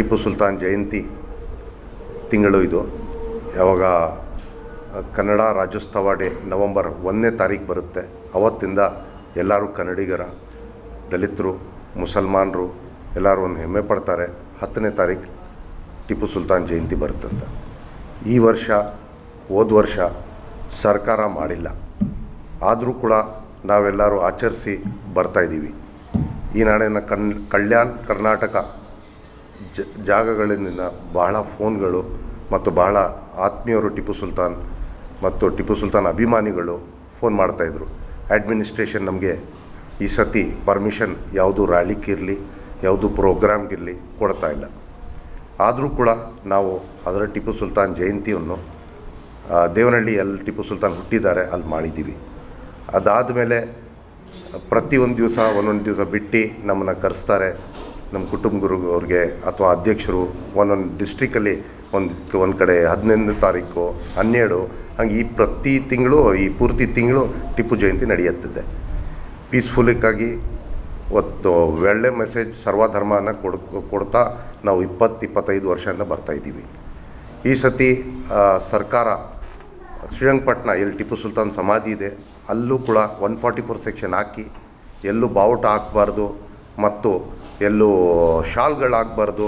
ಟಿಪ್ಪು ಸುಲ್ತಾನ್ ಜಯಂತಿ ತಿಂಗಳು ಇದು. ಯಾವಾಗ ಕನ್ನಡ ರಾಜ್ಯೋತ್ಸವ ಡೇ ನವಂಬರ್ ಒಂದನೇ ತಾರೀಕು ಬರುತ್ತೆ. ಅವತ್ತಿಂದ ಎಲ್ಲರೂ ಕನ್ನಡಿಗರ, ದಲಿತರು, ಮುಸಲ್ಮಾನರು ಎಲ್ಲರೂ ಒಂದು ಹೆಮ್ಮೆ ಪಡ್ತಾರೆ. ಹತ್ತನೇ ತಾರೀಕು ಟಿಪ್ಪು ಸುಲ್ತಾನ್ ಜಯಂತಿ ಬರುತ್ತಂತ. ಈ ವರ್ಷ, ಹೋದ ವರ್ಷ ಸರ್ಕಾರ ಮಾಡಿಲ್ಲ. ಆದರೂ ಕೂಡ ನಾವೆಲ್ಲರೂ ಆಚರಿಸಿ ಬರ್ತಾಯಿದ್ದೀವಿ ಈ ನಾಡಿನ ಕಣ್, ಕಲ್ಯಾಣ ಕರ್ನಾಟಕ ಜ ಜಾಗಗಳಿಂದ ಬಹಳ ಫೋನ್ಗಳು ಮತ್ತು ಬಹಳ ಆತ್ಮೀಯರು ಟಿಪ್ಪು ಸುಲ್ತಾನ್ ಮತ್ತು ಟಿಪ್ಪು ಸುಲ್ತಾನ್ ಅಭಿಮಾನಿಗಳು ಫೋನ್ ಮಾಡ್ತಾಯಿದ್ರು ಅಡ್ಮಿನಿಸ್ಟ್ರೇಷನ್ ನಮಗೆ ಈ ಸತಿ ಪರ್ಮಿಷನ್ ಯಾವುದು ರ್ಯಾಲಿಗಿರಲಿ ಯಾವುದು ಪ್ರೋಗ್ರಾಮ್ಗಿರಲಿ ಕೊಡ್ತಾ ಇಲ್ಲ. ಆದರೂ ಕೂಡ ನಾವು ಅದರ ಟಿಪ್ಪು ಸುಲ್ತಾನ್ ಜಯಂತಿಯನ್ನು ದೇವನಹಳ್ಳಿ ಅಲ್ಲಿ ಟಿಪ್ಪು ಸುಲ್ತಾನ್ ಹುಟ್ಟಿದ್ದಾರೆ, ಅಲ್ಲಿ ಮಾಡಿದ್ದೀವಿ. ಅದಾದ ಮೇಲೆ ಪ್ರತಿಯೊಂದು ದಿವಸ, ಒಂದೊಂದು ದಿವಸ ಬಿಟ್ಟು ನಮ್ಮನ್ನು ಕರೆಸ್ತಾರೆ. ನಮ್ಮ ಕುಟುಂಬ ಗುರು ಅವ್ರಿಗೆ ಅಥವಾ ಅಧ್ಯಕ್ಷರು ಒಂದೊಂದು ಡಿಸ್ಟ್ರಿಕ್ಕಲ್ಲಿ ಒಂದು ಒಂದು ಕಡೆ ಹದಿನೈದನೇ ತಾರೀಕು, ಹನ್ನೆರಡು, ಹಂಗೆ ಈ ಪ್ರತಿ ತಿಂಗಳು, ಈ ಪೂರ್ತಿ ತಿಂಗಳು ಟಿಪ್ಪು ಜಯಂತಿ ನಡೆಯುತ್ತಿದೆ. ಪೀಸ್ಫುಲ್ಲಿಕ್ಕಾಗಿ ಒತ್ತು ಒಳ್ಳೆ ಮೆಸೇಜ್ ಸರ್ವಧರ್ಮನ ಕೊಡ್ ಕೊಡ್ತಾ ನಾವು ಇಪ್ಪತ್ತು, ಇಪ್ಪತ್ತೈದು ವರ್ಷದಿಂದ ಬರ್ತಾಯಿದ್ದೀವಿ ಈ ಸತಿ ಸರ್ಕಾರ ಶ್ರೀರಂಗಪಟ್ಟಣ ಎಲ್ಲಿ ಟಿಪ್ಪು ಸುಲ್ತಾನ್ ಸಮಾಧಿ ಇದೆ, ಅಲ್ಲೂ ಕೂಡ ಒನ್ ಫಾರ್ಟಿ ಫೋರ್ ಸೆಕ್ಷನ್ ಹಾಕಿ, ಎಲ್ಲೂ ಬಾವುಟ ಹಾಕಬಾರ್ದು ಮತ್ತು ಎಲ್ಲೂ ಶಾಲ್ಗಳಾಗಬಾರ್ದು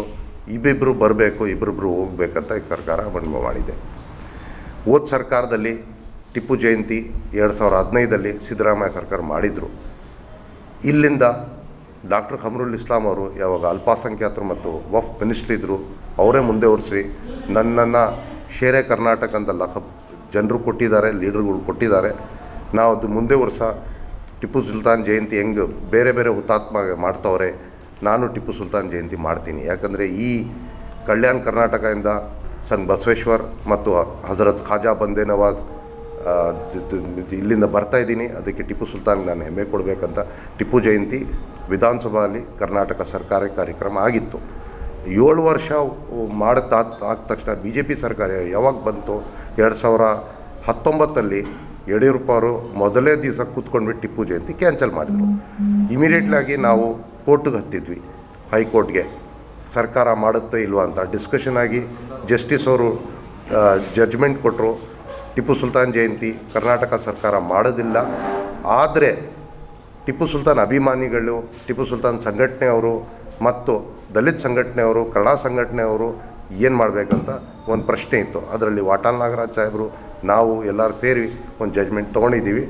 ಇಬ್ಬಿಬ್ಬರು ಬರಬೇಕು ಇಬ್ಬರಿಬ್ಬರು ಹೋಗ್ಬೇಕಂತ ಈಗ ಸರ್ಕಾರ ಮನವಿ ಮಾಡಿದೆ. ಹೋದ ಸರ್ಕಾರದಲ್ಲಿ ಟಿಪ್ಪು ಜಯಂತಿ ಎರಡು ಸಾವಿರದ ಹದಿನೈದಲ್ಲಿ ಸಿದ್ದರಾಮಯ್ಯ ಸರ್ಕಾರ ಮಾಡಿದರು. ಇಲ್ಲಿಂದ ಡಾಕ್ಟರ್ ಖಮ್ರುಲ್ ಇಸ್ಲಾಂ ಅವರು ಯಾವಾಗ ಅಲ್ಪಸಂಖ್ಯಾತರು ಮತ್ತು ವಫ್ ಮಿನಿಸ್ಟ್ರಿ ಇದ್ದರು ಅವರೇ ಮುಂದೆ ಹೊರಿಸಿ ನನ್ನನ್ನು ಶೇರೆ ಕರ್ನಾಟಕ ಅಂತ ಲಖ ಜನರು ಕೊಟ್ಟಿದ್ದಾರೆ, ಲೀಡರ್ಗಳು ಕೊಟ್ಟಿದ್ದಾರೆ. ನಾವು ಅದು ಮುಂದೆ ವರ್ಷ ಟಿಪ್ಪು ಸುಲ್ತಾನ್ ಜಯಂತಿ ಹೆಂಗೆ ಬೇರೆ ಬೇರೆ ಹುತಾತ್ಮ ಮಾಡ್ತವ್ರೆ ನಾನು ಟಿಪ್ಪು ಸುಲ್ತಾನ್ ಜಯಂತಿ ಮಾಡ್ತೀನಿ. ಯಾಕಂದರೆ ಈ ಕಲ್ಯಾಣ ಕರ್ನಾಟಕದಿಂದ ಸಂಗ್ ಬಸವೇಶ್ವರ್ ಮತ್ತು ಹಜರತ್ ಖಾಜಾ ಬಂದೆ ನವಾಜ್ ಇಲ್ಲಿಂದ ಬರ್ತಾ ಇದ್ದೀನಿ. ಅದಕ್ಕೆ ಟಿಪ್ಪು ಸುಲ್ತಾನ್ ನಾನು ಹೆಮ್ಮೆ ಕೊಡಬೇಕಂತ ಟಿಪ್ಪು ಜಯಂತಿ ವಿಧಾನಸಭೆಯಲ್ಲಿ ಕರ್ನಾಟಕ ಸರ್ಕಾರ ಕಾರ್ಯಕ್ರಮ ಆಗಿತ್ತು. ಏಳು ವರ್ಷ ಮಾಡುತ್ತಾ ಆದ ತಕ್ಷಣ ಬಿ ಜೆ ಪಿ ಸರ್ಕಾರ ಯಾವಾಗ ಬಂತು ಎರಡು ಸಾವಿರ ಹತ್ತೊಂಬತ್ತಲ್ಲಿ ಯಡಿಯೂರಪ್ಪ ಅವರು ಮೊದಲೇ ದಿವಸ ಕೂತ್ಕೊಂಡ್ಬಿಟ್ಟು ಟಿಪ್ಪು ಜಯಂತಿ ಕ್ಯಾನ್ಸಲ್ ಮಾಡಿದರು. ಇಮಿಡಿಯೇಟ್ಲಾಗಿ ನಾವು ಕೋರ್ಟ್ಗೆ ಹತ್ತಿದ್ವಿ. ಹೈಕೋರ್ಟ್ಗೆ. ಸರ್ಕಾರ ಮಾಡುತ್ತೋ ಇಲ್ವೋ ಅಂತ ಡಿಸ್ಕಷನ್ ಆಗಿ ಜಸ್ಟಿಸ್ ಅವರು ಜಡ್ಜ್ಮೆಂಟ್ ಕೊಟ್ಟರು ಟಿಪ್ಪು ಸುಲ್ತಾನ್ ಜಯಂತಿ ಕರ್ನಾಟಕ ಸರ್ಕಾರ ಮಾಡೋದಿಲ್ಲ. ಆದರೆ ಟಿಪ್ಪು ಸುಲ್ತಾನ್ ಅಭಿಮಾನಿಗಳು, ಟಿಪ್ಪು ಸುಲ್ತಾನ್ ಸಂಘಟನೆಯವರು ಮತ್ತು ದಲಿತ ಸಂಘಟನೆಯವರು ಕನ್ನಡ ಸಂಘಟನೆಯವರು ಏನು ಮಾಡಬೇಕಂತ ಒಂದು ಪ್ರಶ್ನೆ ಇತ್ತು. ಅದರಲ್ಲಿ ವಾಟಾಲ್ ನಾಗರಾಜ್ ಸಾಹೇಬರು, ನಾವು ಎಲ್ಲರೂ ಸೇರಿ ಒಂದು ಜಜ್ಮೆಂಟ್ ತೊಗೊಂಡಿದ್ದೀವಿ.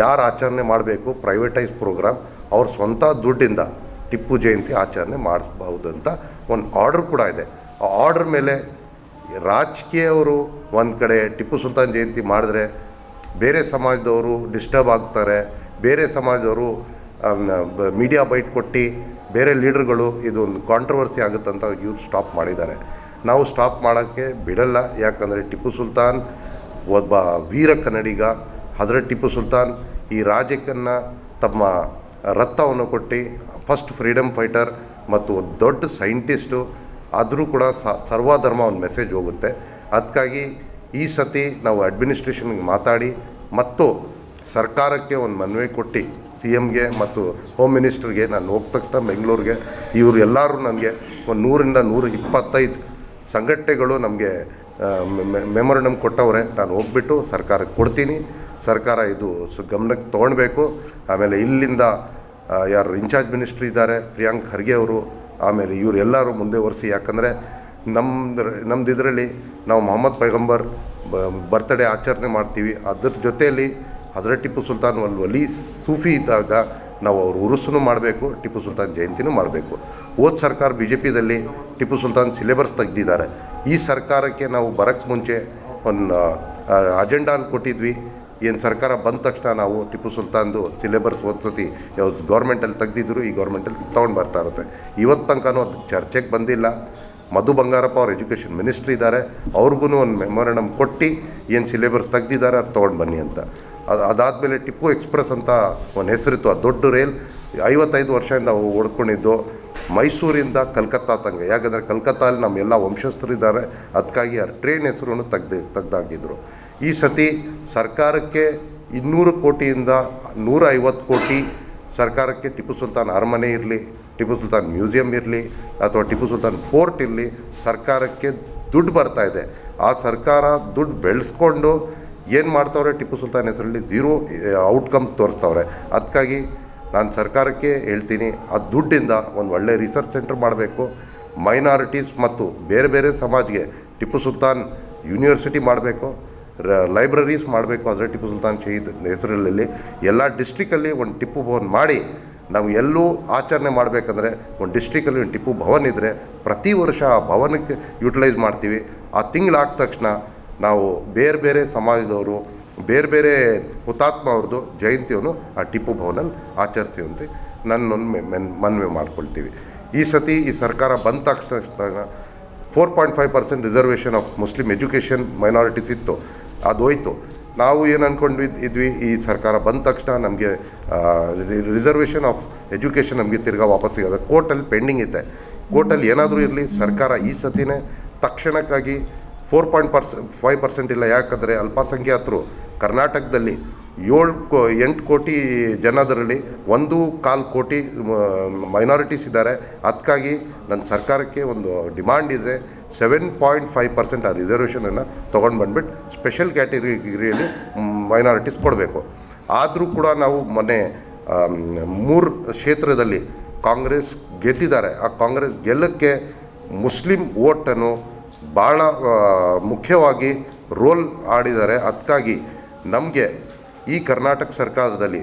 ಯಾರು ಆಚರಣೆ ಮಾಡಬೇಕು ಪ್ರೈವೇಟೈಸ್ ಪ್ರೋಗ್ರಾಮ್ ಅವ್ರ ಸ್ವಂತ ದುಡ್ಡಿಂದ ಟಿಪ್ಪು ಜಯಂತಿ ಆಚರಣೆ ಮಾಡಬಹುದು ಅಂತ ಒಂದು ಆರ್ಡರ್ ಕೂಡ ಇದೆ. ಆ ಆರ್ಡ್ರ್ ಮೇಲೆ ರಾಜಕೀಯವರು ಒಂದು ಕಡೆ ಟಿಪ್ಪು ಸುಲ್ತಾನ್ ಜಯಂತಿ ಮಾಡಿದ್ರೆ ಬೇರೆ ಸಮಾಜದವರು ಡಿಸ್ಟರ್ಬ್ ಆಗ್ತಾರೆ, ಬೇರೆ ಸಮಾಜದವರು ಮೀಡಿಯಾ ಬೈಟ್ ಕೊಟ್ಟು ಬೇರೆ ಲೀಡರ್ಗಳು ಇದೊಂದು ಕಾಂಟ್ರವರ್ಸಿ ಆಗುತ್ತಂತ ಇವ್ರು ಸ್ಟಾಪ್ ಮಾಡಿದ್ದಾರೆ. ನಾವು ಸ್ಟಾಪ್ ಮಾಡೋಕ್ಕೆ ಬಿಡಲ್ಲ, ಯಾಕಂದರೆ ಟಿಪ್ಪು ಸುಲ್ತಾನ್ ಒಬ್ಬ ವೀರ ಕನ್ನಡಿಗ. ಹಜರತ್ ಟಿಪ್ಪು ಸುಲ್ತಾನ್ ಈ ರಾಜ್ಯಕ್ಕನ್ನು ತಮ್ಮ ರಕ್ತವನ್ನು ಕೊಟ್ಟು ಫಸ್ಟ್ ಫ್ರೀಡಮ್ ಫೈಟರ್ ಮತ್ತು ದೊಡ್ಡ ಸೈಂಟಿಸ್ಟು ಆದರೂ ಕೂಡ ಸರ್ವಧರ್ಮ ಒಂದು ಮೆಸೇಜ್ ಹೋಗುತ್ತೆ. ಅದಕ್ಕಾಗಿ ಈ ಸತಿ ನಾವು ಅಡ್ಮಿನಿಸ್ಟ್ರೇಷನ್ಗೆ ಮಾತಾಡಿ, ಮತ್ತು ಸರ್ಕಾರಕ್ಕೆ ಒಂದು ಮನವಿ ಕೊಟ್ಟು ಸಿ ಎಮ್ಗೆ ಮತ್ತು ಹೋಮ್ ಮಿನಿಸ್ಟರ್ಗೆ ನಾನು ಹೋದ ತಕ್ಷಣ ಬೆಂಗಳೂರಿಗೆ ಇವರು ಎಲ್ಲರೂ ನನಗೆ ಒಂದು ನೂರಿಂದ ನೂರ ಇಪ್ಪತ್ತೈದು ಸಂಘಟನೆಗಳು ನಮಗೆ ಮೆಮೊರಂಡಮ್ ಕೊಟ್ಟವ್ರೆ. ನಾನು ಹೋಗ್ಬಿಟ್ಟು ಸರ್ಕಾರಕ್ಕೆ ಕೊಡ್ತೀನಿ. ಸರ್ಕಾರ ಇದು ಗಮನಕ್ಕೆ ತೊಗೊಳ್ಬೇಕು. ಆಮೇಲೆ ಇಲ್ಲಿಂದ ಯಾರು ಇನ್ಚಾರ್ಜ್ ಮಿನಿಸ್ಟ್ರಿ ಇದ್ದಾರೆ, ಪ್ರಿಯಾಂಕ್ ಖರ್ಗೆ ಅವರು, ಆಮೇಲೆ ಇವರು ಎಲ್ಲರೂ ಮುಂದೆ ಒರೆಸಿ, ಯಾಕಂದರೆ ನಮ್ದು ನಮ್ದು ಇದರಲ್ಲಿ ನಾವು ಮೊಹಮ್ಮದ್ ಪೈಗಂಬರ್ ಬರ್ತ್ಡೇ ಆಚರಣೆ ಮಾಡ್ತೀವಿ. ಅದ್ರ ಜೊತೆಯಲ್ಲಿ ಹಜರತ್ ಟಿಪ್ಪು ಸುಲ್ತಾನ್ ವಲ್, ವಲಿ ಸೂಫಿ ಇದ್ದಾಗ ನಾವು ಅವ್ರ ಉರುಸನ್ನು ಮಾಡಬೇಕು, ಟಿಪ್ಪು ಸುಲ್ತಾನ್ ಜಯಂತಿನೂ ಮಾಡಬೇಕು. ಹೋದ ಸರ್ಕಾರ ಬಿ ಜೆ ಪಿದಲ್ಲಿ ಟಿಪ್ಪು ಸುಲ್ತಾನ್ ಸಿಲೆಬಸ್ ತೆಗೆದಿದ್ದಾರೆ. ಈ ಸರ್ಕಾರಕ್ಕೆ ನಾವು ಬರೋಕ್ಕೆ ಮುಂಚೆ ಒಂದು ಅಜೆಂಡಾನ ಕೊಟ್ಟಿದ್ವಿ. ಏನು ಸರ್ಕಾರ ಬಂದ ತಕ್ಷಣ ನಾವು ಟಿಪ್ಪು ಸುಲ್ತಾನ್ದು ಸಿಲೆಬಸ್ ಸತಿ ಯಾವ್ದು ಗೌರ್ಮೆಂಟಲ್ಲಿ ತೆಗೆದಿದ್ರು, ಈ ಗೌರ್ಮೆಂಟಲ್ಲಿ ತೊಗೊಂಡು ಬರ್ತಾ ಇರುತ್ತೆ. ಇವತ್ತು ತನಕನೂ ಅದು ಚರ್ಚೆಗೆ ಬಂದಿಲ್ಲ. ಮಧು ಬಂಗಾರಪ್ಪ ಅವ್ರ ಎಜುಕೇಷನ್ ಮಿನಿಸ್ಟ್ರಿ ಇದ್ದಾರೆ ಅವ್ರಿಗೂ ಒಂದು ಮೆಮೊರಂಡಮ್ ಕೊಟ್ಟು ಏನು ಸಿಲೆಬಸ್ ತೆಗ್ದಿದ್ದಾರೆ ಅದು ತೊಗೊಂಡು ಬನ್ನಿ ಅಂತ. ಅದು ಅದಾದಮೇಲೆ ಟಿಪ್ಪು ಎಕ್ಸ್ಪ್ರೆಸ್ ಅಂತ ಒಂದು ಹೆಸರಿತ್ತು ಆ ದೊಡ್ಡ ರೈಲ್. ಐವತ್ತೈದು ವರ್ಷದಿಂದ ಓಡ್ಕೊಂಡಿದ್ದು. ಮೈಸೂರಿಂದ ಕಲ್ಕತ್ತಾ ತಂಗ ಯಾಕಂದರೆ ಕಲ್ಕತ್ತಾಲ್ಲಿ ನಮ್ಮ ಎಲ್ಲ ವಂಶಸ್ಥರು ಇದ್ದಾರೆ ಅದಕ್ಕಾಗಿ ಆ ಟ್ರೈನ್ ಹೆಸರನ್ನು ತೆಗ್ದು ತೆಗ್ದಾಕಿದ್ರು ಈ ಸತಿ ಸರ್ಕಾರಕ್ಕೆ ಇನ್ನೂರು ಕೋಟಿಯಿಂದ ನೂರ ಐವತ್ತು ಕೋಟಿ ಸರ್ಕಾರಕ್ಕೆ ಟಿಪ್ಪು ಸುಲ್ತಾನ್ ಅರಮನೆ ಇರಲಿ, ಟಿಪ್ಪು ಸುಲ್ತಾನ್ ಮ್ಯೂಸಿಯಂ ಇರಲಿ ಅಥವಾ ಟಿಪ್ಪು ಸುಲ್ತಾನ್ ಫೋರ್ಟ್ ಇರಲಿ, ಸರ್ಕಾರಕ್ಕೆ ದುಡ್ಡು ಬರ್ತಾ ಇದೆ. ಆ ಸರ್ಕಾರ ದುಡ್ಡು ಬೆಳೆಸ್ಕೊಂಡು ಏನು ಮಾಡ್ತಾವ್ರೆ? ಟಿಪ್ಪು ಸುಲ್ತಾನ್ ಹೆಸರಲ್ಲಿ ಝೀರೋ ಔಟ್ಕಮ್ ತೋರಿಸ್ತವ್ರೆ. ಅದಕ್ಕಾಗಿ ನಾನು ಸರ್ಕಾರಕ್ಕೆ ಹೇಳ್ತೀನಿ, ಆ ದುಡ್ಡಿಂದ ಒಂದು ಒಳ್ಳೆ ರಿಸರ್ಚ್ ಸೆಂಟರ್ ಮಾಡಬೇಕು. ಮೈನಾರಿಟೀಸ್ ಮತ್ತು ಬೇರೆ ಬೇರೆ ಸಮಾಜ್ಗೆ ಟಿಪ್ಪು ಸುಲ್ತಾನ್ ಯೂನಿವರ್ಸಿಟಿ ಮಾಡಬೇಕು. ಲೈಬ್ರರೀಸ್ ಮಾಡಬೇಕು ಅಂದರೆ ಟಿಪ್ಪು ಸುಲ್ತಾನ್ ಶಹೀದ್ ಹೆಸರಲ್ಲಿ ಎಲ್ಲ ಡಿಸ್ಟಿಕಲ್ಲಿ ಒಂದು ಟಿಪ್ಪು ಭವನ್ ಮಾಡಿ ನಾವು ಎಲ್ಲೂ ಆಚರಣೆ ಮಾಡಬೇಕಂದ್ರೆ ಒಂದು ಡಿಸ್ಟಿಕಲ್ಲಿ ಒಂದು ಟಿಪ್ಪು ಭವನ್ ಇದ್ದರೆ ಪ್ರತಿ ವರ್ಷ ಆ ಭವನಕ್ಕೆ ಯುಟಿಲೈಸ್ ಮಾಡ್ತೀವಿ. ಆ ತಿಂಗಳಾದ ತಕ್ಷಣ ನಾವು ಬೇರೆ ಬೇರೆ ಸಮಾಜದವರು, ಬೇರೆ ಬೇರೆ ಹುತಾತ್ಮ ಅವ್ರದ್ದು ಜಯಂತಿಯನ್ನು ಆ ಟಿಪ್ಪು ಭವನಲ್ಲಿ ಆಚರಿಸ್ತೀವಿ ಅಂತ ನನ್ನೊಂದು ಮೆನ್, ಮನವಿ ಮಾಡ್ಕೊಳ್ತೀವಿ. ಈ ಸತಿ ಈ ಸರ್ಕಾರ ಬಂದ ತಕ್ಷಣ four point five percent reservation of Muslim education minorities ಇತ್ತು. ಅದು ಹೋಯ್ತು ನಾವು ಏನು ಅಂದ್ಕೊಂಡು ಇದ್ವಿ ಈ ಸರ್ಕಾರ ಬಂದ ತಕ್ಷಣ ನಮಗೆ ರಿಸರ್ವೇಷನ್ ಆಫ್ ಎಜುಕೇಷನ್ ನಮಗೆ ತಿರ್ಗಾ ವಾಪಸ್ ಸಿಗೋದು ಕೋರ್ಟಲ್ಲಿ ಪೆಂಡಿಂಗ್ ಇದೆ. ಕೋರ್ಟಲ್ಲಿ ಏನಾದರೂ ಇರಲಿ, ಸರ್ಕಾರ ಈ ಸತಿನೇ ತಕ್ಷಣಕ್ಕಾಗಿ four point per five percent ಇಲ್ಲ. ಯಾಕಂದರೆ ಅಲ್ಪಸಂಖ್ಯಾತರು ಕರ್ನಾಟಕದಲ್ಲಿ ಏಳು ಕೋ, ಎಂಟು ಕೋಟಿ ಜನದರಲ್ಲಿ ಒಂದು ಕಾಲು ಕೋಟಿ ಮೈನಾರಿಟೀಸ್ ಇದ್ದಾರೆ. ಅದಕ್ಕಾಗಿ ನನ್ನ ಸರ್ಕಾರಕ್ಕೆ ಒಂದು ಡಿಮಾಂಡ್ ಇದೆ. ಸೆವೆನ್ ಪಾಯಿಂಟ್ ಫೈವ್ ಪರ್ಸೆಂಟ್ ಆ ರಿಸರ್ವೇಷನನ್ನು ತೊಗೊಂಡು ಬಂದ್ಬಿಟ್ಟು ಸ್ಪೆಷಲ್ ಕ್ಯಾಟಗರಿಯಲ್ಲಿ ಮೈನಾರಿಟೀಸ್ ಕೊಡಬೇಕು. ಆದರೂ ಕೂಡ ನಾವು ಮೊನ್ನೆ ಮೂರು ಕ್ಷೇತ್ರದಲ್ಲಿ ಕಾಂಗ್ರೆಸ್ ಗೆದ್ದಿದ್ದಾರೆ. ಆ ಕಾಂಗ್ರೆಸ್ ಗೆಲ್ಲಕ್ಕೆ ಮುಸ್ಲಿಂ ಓಟನ್ನು ಭಾಳ ಮುಖ್ಯವಾಗಿ ರೋಲ್ ಆಡಿದ್ದಾರೆ. ಅದಕ್ಕಾಗಿ ನಮಗೆ ಈ ಕರ್ನಾಟಕ ಸರ್ಕಾರದಲ್ಲಿ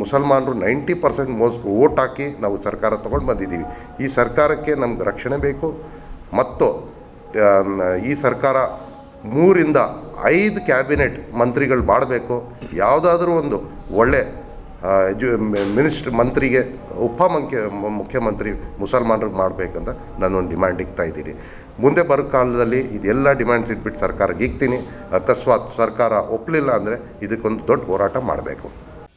ಮುಸಲ್ಮಾನರು ನೈಂಟಿ ಪರ್ಸೆಂಟ್ ಮೋಸ್ ಓಟ್ ಹಾಕಿ ನಾವು ಸರ್ಕಾರ ತಗೊಂಡು ಬಂದಿದ್ದೀವಿ. ಈ ಸರ್ಕಾರಕ್ಕೆ ನಮ್ಗೆ ರಕ್ಷಣೆ ಬೇಕು. ಮತ್ತು ಈ ಸರ್ಕಾರ ಮೂರಿಂದ ಐದು ಕ್ಯಾಬಿನೆಟ್ ಮಂತ್ರಿಗಳು ಮಾಡಬೇಕು ಯಾವುದಾದ್ರೂ ಒಂದು ಒಳ್ಳೆ ಎಜು ಮಿನಿಸ್ಟ್ರ್ ಮಂತ್ರಿಗೆ, ಉಪಮುಖ್ಯ, ಮುಖ್ಯಮಂತ್ರಿ ಮುಸಲ್ಮಾನರು ಮಾಡಬೇಕಂತ ನಾನೊಂದು ಡಿಮ್ಯಾಂಡ್ ಇಕ್ತಾ ಇದ್ದೀನಿ. ಮುಂದೆ ಬರೋ ಕಾಲದಲ್ಲಿ ಇದೆಲ್ಲ ಡಿಮ್ಯಾಂಡ್ಸ್ ಇಟ್ಬಿಟ್ಟು ಸರ್ಕಾರಕ್ಕೆ ಇಕ್ತೀನಿ ಅಕಸ್ಮಾತ್ ಸರ್ಕಾರ ಒಪ್ಪಲಿಲ್ಲ ಅಂದರೆ ಇದಕ್ಕೊಂದು ದೊಡ್ಡ ಹೋರಾಟ ಮಾಡಬೇಕು.